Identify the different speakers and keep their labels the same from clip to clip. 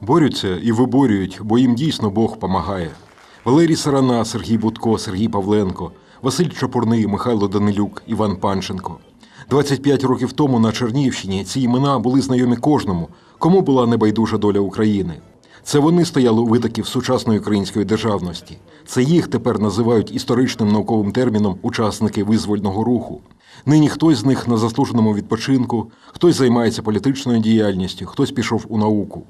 Speaker 1: Борються і виборюють, бо їм дійсно Бог помагає. Валерій Сарана, Сергій Будко, Сергій Павленко, Василь Чопурний, Михайло Данилюк, Іван Панченко. 25 років тому на Чернігівщині ці імена були знайомі кожному, кому була небайдужа доля України. Це вони стояли у витоків сучасної української державності. Це їх тепер називають історичним науковим терміном учасники визвольного руху. Нині хтось з них на заслуженому відпочинку, хтось займається політичною діяльністю, хтось пішов у науку.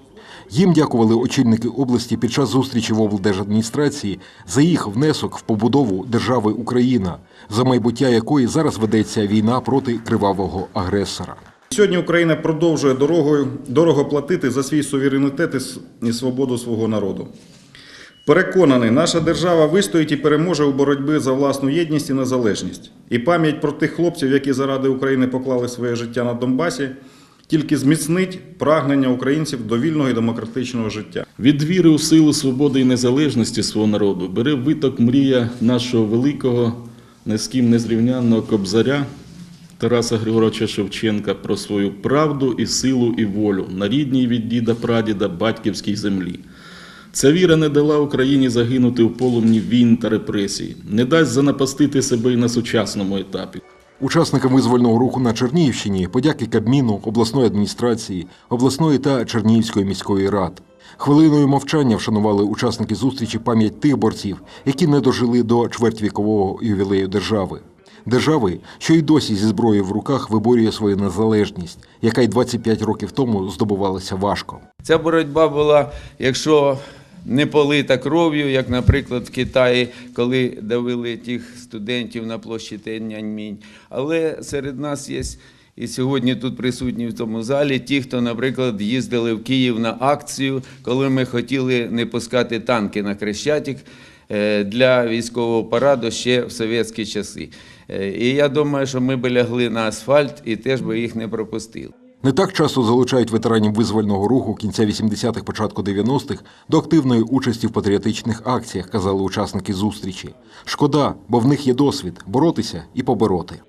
Speaker 1: Їм дякували очільники області під час зустрічі в облдержадміністрації за їх внесок в побудову держави Україна, за майбуття якої зараз ведеться війна проти кривавого агресора.
Speaker 2: Сьогодні Україна продовжує дорогою дорого платити за свій суверенітет і свободу свого народу. Переконаний, наша держава вистоїть і переможе у боротьбі за власну єдність і незалежність. І пам'ять про тих хлопців, які заради України поклали своє життя на Донбасі, тільки зміцнить прагнення українців до вільного і демократичного життя.
Speaker 3: Від віри у силу свободи і незалежності свого народу бере виток мрія нашого великого, не з ким незрівнянного кобзаря Тараса Григоровича Шевченка про свою правду і силу і волю на рідній від діда прадіда батьківській землі. Ця віра не дала Україні загинути в полум'ї війн та репресій, не дасть занапастити себе і на сучасному етапі.
Speaker 1: Учасникам визвольного руху на Чернігівщині подяки Кабміну, обласної адміністрації, обласної та Чернігівської міської рад. Хвилиною мовчання вшанували учасники зустрічі пам'ять тих борців, які не дожили до чвертьвікового ювілею держави. Держави, що й досі зі зброєю в руках виборює свою незалежність, яка й 25 років тому здобувалася важко.
Speaker 4: Ця боротьба була, якщо не полита кров'ю, як, наприклад, в Китаї, коли давили тих студентів на площі Тяньаньмінь. Але серед нас є і сьогодні тут присутні в тому залі ті, хто, наприклад, їздили в Київ на акцію, коли ми хотіли не пускати танки на Хрещатик е, для військового параду ще в совєтські часи. Е, І я думаю, що ми б лягли на асфальт і теж би їх не пропустили.
Speaker 1: Не так часто залучають ветеранів визвольного руху кінця 80-х, початку 90-х до активної участі в патріотичних акціях, казали учасники зустрічі. Шкода, бо в них є досвід боротися і побороти.